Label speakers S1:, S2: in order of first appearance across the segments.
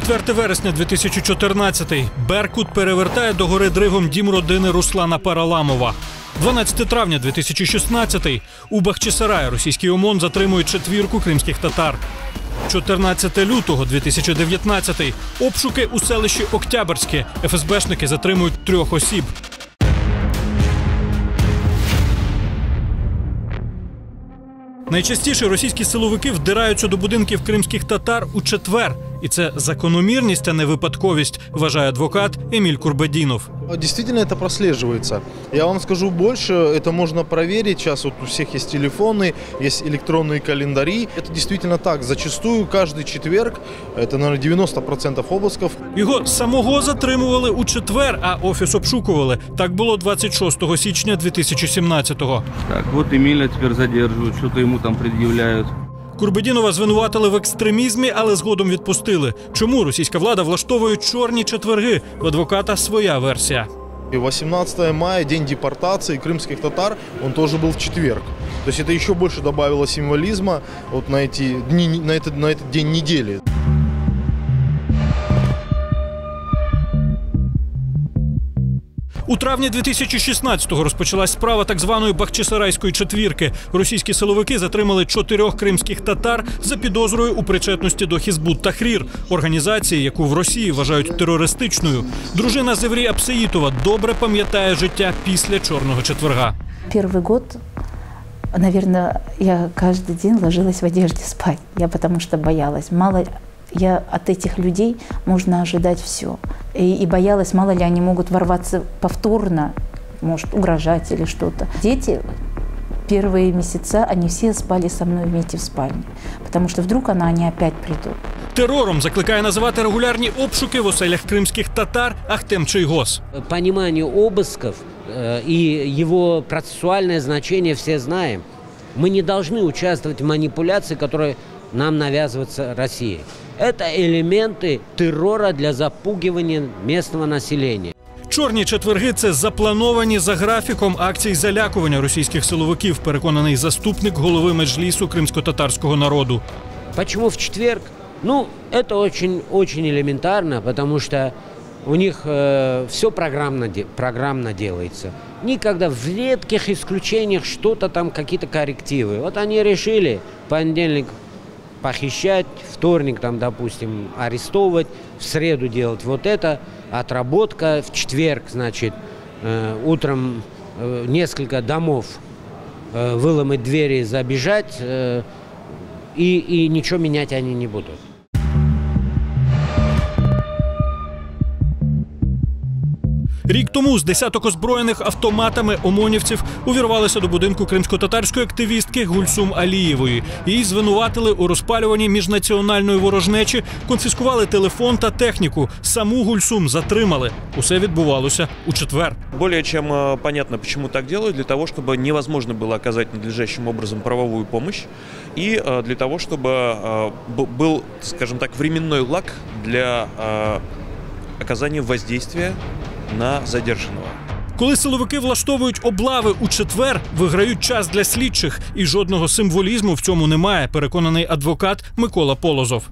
S1: 4 вересня 2014. Беркут перевертає до гори Дригом дім родини Руслана Параламова. 12 травня 2016. У Бахчисараї російський ОМОН затримує четвірку кримських татар. 14 лютого 2019. Обшуки у селищі Октябрське. ФСБшники затримують трьох осіб. Найчастіше російські силовики вдираються до будинків кримських татар у четвер. І це закономірність, а не випадковість, вважає адвокат Еміль Курбедінов.
S2: Действительно это прослеживается. Я вам скажу больше, это можно проверить. Сейчас вот у всех есть телефоны, есть электронные календари. Это действительно так. Зачастую каждый четверг, это, наверное, 90% обысков,
S1: Його самого затримували у четвер, а офіс обшукували. Так було 26 січня 2017-го.
S3: Так, вот Эмиля теперь задерживают, что-то ему там предъявляют.
S1: Курбедінова звинуватили в екстремізмі, але згодом відпустили. Чому російська влада влаштовує чорні четверги? В адвоката своя версія.
S2: И 18 мая, день депортации крымских татар, он тоже был в четверг. То есть это еще больше добавило символизма вот на эти дни, на этот, на этот день недели.
S1: У травні 2016-го розпочалась справа так званої Бахчисарайської четвірки. Російські силовики затримали чотирьох кримських татар за підозрою у причетності до Хізбут Тахрір, організації, яку в Росії вважають терористичною. Дружина Зеврі Апсеїтова добре пам'ятає життя після чорного четверга.
S4: Первый год, наверное, я каждый день ложилась в одежде спать. Я потому что боялась. Мало я от этих людей можно ожидать все. И, и боялась, мало ли они могут ворваться повторно, может угрожать или что-то. Дети первые месяца, они все спали со мной вместе в спальне. Потому что вдруг она, они опять придут.
S1: Терором закликає називати регулярні обшуки в оселях кримських татар Ахтем Чийгос.
S5: пониманию обысков э, и его процессуальное значение все знаем. Мы не должны участвовать в манипуляции, которые нам навязывается Россией. Это элементы террора для запугивания местного населения.
S1: Чорні четверги це заплановані за графіком акцій залякування російських силовиків, переконаний заступник голови меджлісу кримсько-татарського народу.
S5: Почему в четверг? Ну, это очень, очень элементарно, потому что у них все программно, де- программно делается. Никогда в редких исключениях что-то там, какие-то коррективы. Вот они решили понедельник похищать, вторник там, допустим, арестовывать, в среду делать вот это, отработка, в четверг, значит, э, утром э, несколько домов э, выломать двери, забежать, и, и ничего менять они не будут.
S1: Рік тому з десяток озброєних автоматами омонівців увірвалися до будинку кримсько-татарської активістки Гульсум Алієвої. Її звинуватили у розпалюванні міжнаціональної ворожнечі, конфіскували телефон та техніку. Саму Гульсум затримали. Усе відбувалося у четвер.
S6: Более чем э, понятно, почему так делают, для того, чтобы невозможно было оказать надлежащим образом правовую помощь и э, для того, чтобы э, б- был, скажем так, временной лак для э, оказания воздействия на задержанного.
S1: Коли силовики влаштовують облави у четвер, виграють час для слідчих, і жодного символізму в цьому немає. Переконаний адвокат Микола Полозов.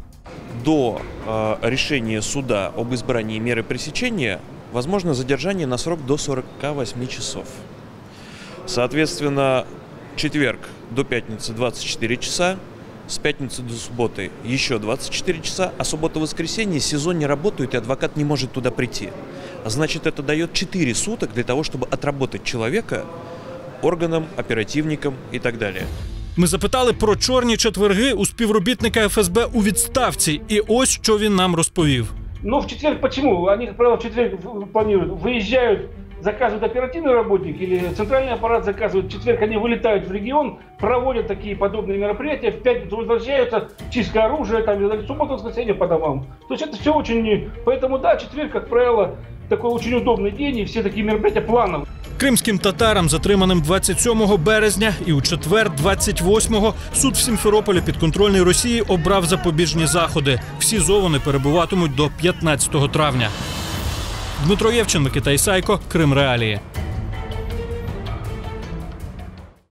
S6: До э, решения суда об избрании меры пресечения возможно задержание на срок до 48 часов. Соответственно, четверг до пятницы 24 часа, с пятницы до субботы еще 24 часа, а суббота-воскресенье сезон не работает, и адвокат не может туда прийти. А Значит, это дает 4 суток для того, чтобы отработать человека органам, оперативникам и так далее.
S1: Ми запитали про чорні четверги у співробітника ФСБ у відставці, і ось що він нам розповів.
S7: Но в четверг почему? Они, как правило, в четверг в- планируют, выезжают, заказывают оперативный работник или центральный аппарат заказывает. В четверг они вылетают в регион, проводят такие подобные мероприятия, в пятницу возвращаются, чистка оружия, там, и так далее. в субботу, воскресенье по домам. То есть это все очень... Поэтому, да, четверг, как правило, такой очень удобный день, и все такие мероприятия плановые.
S1: Кримським татарам, затриманим 27 березня, і у четвер, 28-го, суд в Сімферополі підконтрольний Росії обрав запобіжні заходи. Всі СІЗО вони перебуватимуть до 15 травня. Дмитро Євченко, Китай Сайко, Крим Реалії.